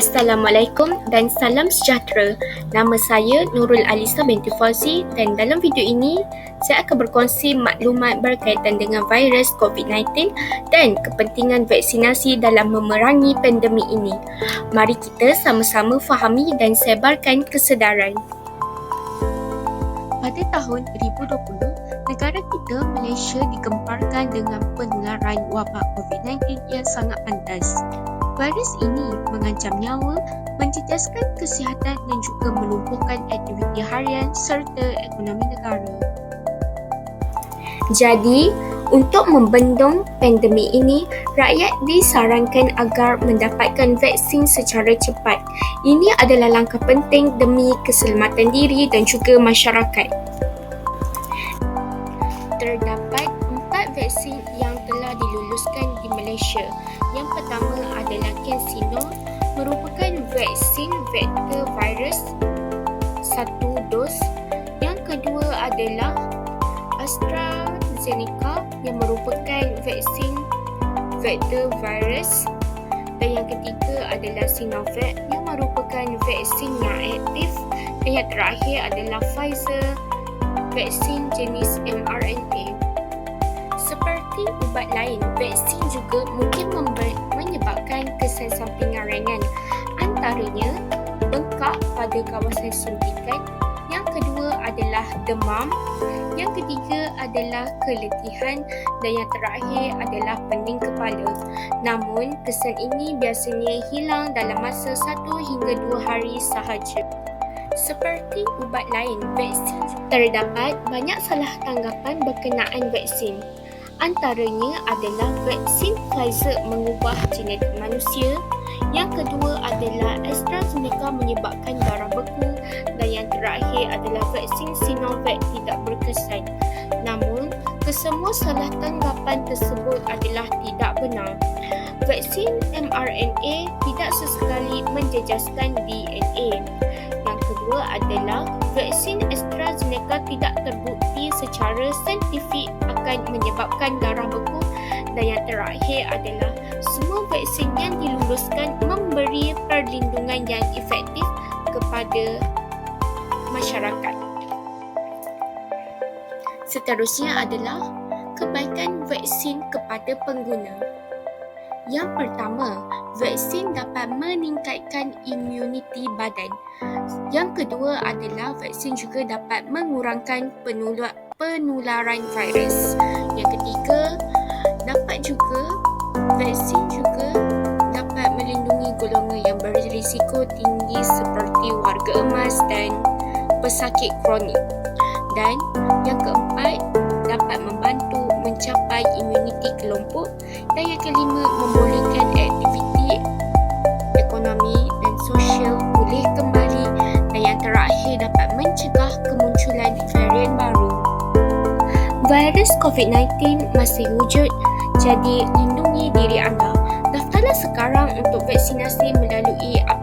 Assalamualaikum dan salam sejahtera. Nama saya Nurul Alisa binti Fauzi dan dalam video ini saya akan berkongsi maklumat berkaitan dengan virus COVID-19 dan kepentingan vaksinasi dalam memerangi pandemik ini. Mari kita sama-sama fahami dan sebarkan kesedaran. Pada tahun 2020, negara kita Malaysia digemparkan dengan penularan wabak COVID-19 yang sangat pantas. Virus ini mengancam nyawa, menjejaskan kesihatan dan juga melumpuhkan aktiviti harian serta ekonomi negara. Jadi, untuk membendung pandemik ini, rakyat disarankan agar mendapatkan vaksin secara cepat. Ini adalah langkah penting demi keselamatan diri dan juga masyarakat. Terdapat empat vaksin yang Malaysia. Yang pertama adalah CanSino, merupakan vaksin vektor virus satu dos. Yang kedua adalah AstraZeneca yang merupakan vaksin vektor virus dan yang ketiga adalah Sinovac yang merupakan vaksin yang aktif dan yang terakhir adalah Pfizer vaksin jenis mRNA. Menyebabkan kesan samping yang ringan. Antaranya, bengkak pada kawasan suntikan. Yang kedua adalah demam. Yang ketiga adalah keletihan dan yang terakhir adalah pening kepala. Namun, kesan ini biasanya hilang dalam masa 1 hingga 2 hari sahaja. Seperti ubat lain, vaksin terdapat banyak salah tanggapan berkenaan vaksin. Antaranya adalah vaksin Pfizer mengubah genetik manusia. Yang kedua adalah AstraZeneca menyebabkan darah beku dan yang terakhir adalah vaksin Sinovac tidak berkesan. Namun, kesemua salah tanggapan tersebut adalah tidak benar. Vaksin mRNA tidak sesekali menjejaskan DNA. Yang kedua adalah vaksin AstraZeneca tidak terbukti secara saintifik akan menyebabkan darah beku dan yang terakhir adalah semua vaksin yang diluluskan memberi perlindungan yang efektif kepada masyarakat. Seterusnya adalah kebaikan vaksin kepada pengguna. Yang pertama, vaksin dapat meningkatkan imuniti badan. Yang kedua adalah vaksin juga dapat mengurangkan penular, penularan virus. Yang ketiga, dapat juga vaksin juga dapat melindungi golongan yang berisiko tinggi seperti warga emas dan pesakit kronik. Dan yang keempat, dapat membantu mencapai imuniti kelompok dan yang kelima membolehkan aktiviti ekonomi dan sosial pulih kembali dan yang terakhir dapat mencegah Virus COVID-19 masih wujud jadi lindungi diri anda. Daftarlah sekarang untuk vaksinasi melalui aplikasi.